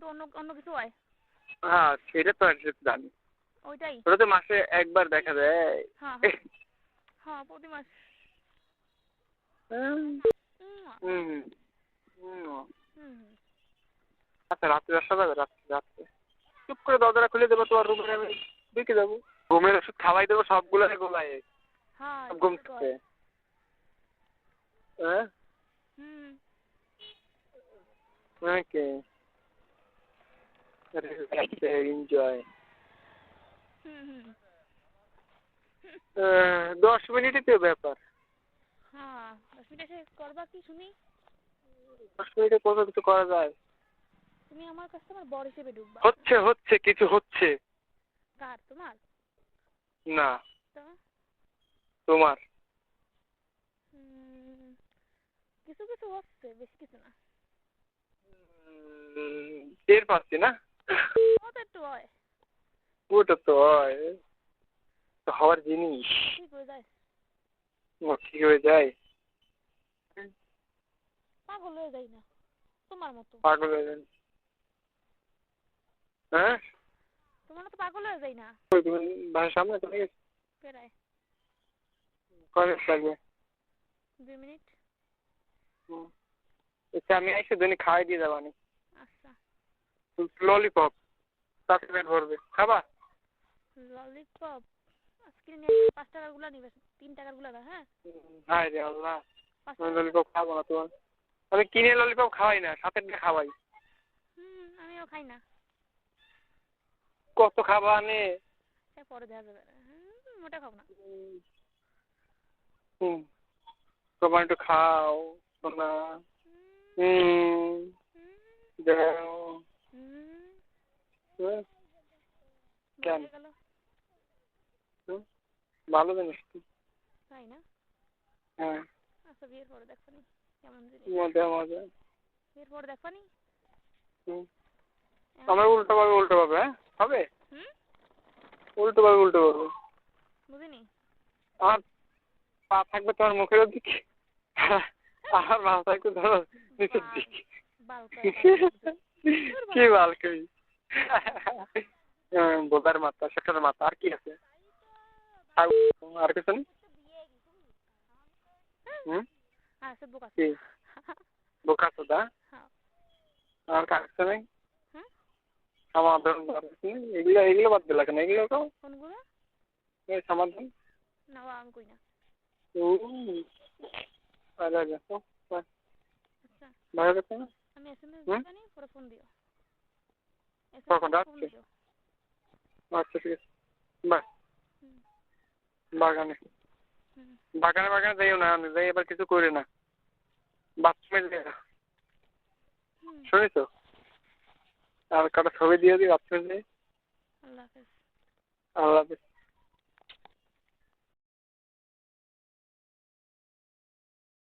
কিন্তু অন্য অন্য কিছু হয়? হ্যাঁ সেটা তো জানি। ওইটাই। ওটা তো মাসে একবার দেখা যায় হ্যাঁ হ্যাঁ। হ্যাঁ প্রতি মাস। হুম। আচ্ছা রাত্রে আসা যাবে রাত্রে রাত্রে। চুপ করে দরজাটা খুলে দেবো তোমার রুমে আমি ঢুকে যাব। ঘুমের ওষুধ খাওয়াই দেবো সবগুলো গোলায়। হ্যাঁ সব ঘুম থেকে। হয়। হ্যাঁ হুম দশ মিনিটই তো ব্যাপার। হ্যাঁ দশ মিনিট করবা কি শুনি দশ মিনিটে কত কিছু করা যায়? তুমি আমার বর হিসেবে ঢুকবা। হচ্ছে হচ্ছে কিছু হচ্ছে। কার তোমার? না। তোমার? কিছু কিছু হচ্ছে বেশি কিছু না। টের পাচ্ছি না। ওটা তো হয় তো হওয়ার জিনিস। ঠিক হয়ে যায়? হয়ে পাগল হয়ে যায় না। তোমার মতো। পাগল হয়ে যায়। হ্যাঁ? তোমার মতো পাগল হয়ে যায় না। ওই তুমি বাসার সামনে চলে গেছে? প্রায় কলেজ লাগবে? দুই মিনিট। আচ্ছা আমি এসে দিনে খাওয়াই দিয়ে যাব আমি। আচ্ছা ললিপপ তাতে পেট ভরবে। খাবা? ললিপপ আজকে নিয়ে পাঁচ টাকারগুলা নিবে তিন টাকারগুলা দাও হ্যাঁ? হায় রে আল্লাহ আমি ললিপপ খাব না তোমার। আমি কিনে ললিপপ খাওয়াই না সাথে দিয়ে খাওয়াই। হুম আমিও খাই না। কত খাবা নে পরে দেখা যাবে। মোটা খাব না। হুম তোমার একটু খাও সোনা। হুম। যাও হুম, কেন? হুম, ভালো জিনিস তো। তাই না? হ্যাঁ। আচ্ছা বিয়ের পরে দেখবানি কেমন জিনিস? মজা মজা। বিয়ের পরে দেখবানি হুম। আমার উল্টো পাবে উল্টো পাবে হ্যাঁ? হবে? হুম? উল্টো পাবে উল্টো পাবে বুঝিনি? আমার পা থাকবে তোমার মুখের দিকে আমার মাথা থাকবে ধরো নিচের দিকে। কি বাল বোধার মাথা সেটার মাথা আর কি আছে? আর- কিছু নেই হুম কি? বোকা সোদা আর কাছে নেই সমাধান? এগুলো এগুলো বাদ দিলা কেন? এগুলো তো এই সমাধান না আমি কই না আচ্ছা। ভালো আমি? দিবানি পরে ফোন দিও। কখন রাখছি রাত্রে? আচ্ছা ঠিক আছে বাই বাগানে বাগানে বাগানে যাইও না আমি যাই এবার কিছু করি না বাথরুমে যাই না শুনেছো আর কাটা ছবি দিয়ে দিই বাথরুমে যাই আল্লাহ হাফেজ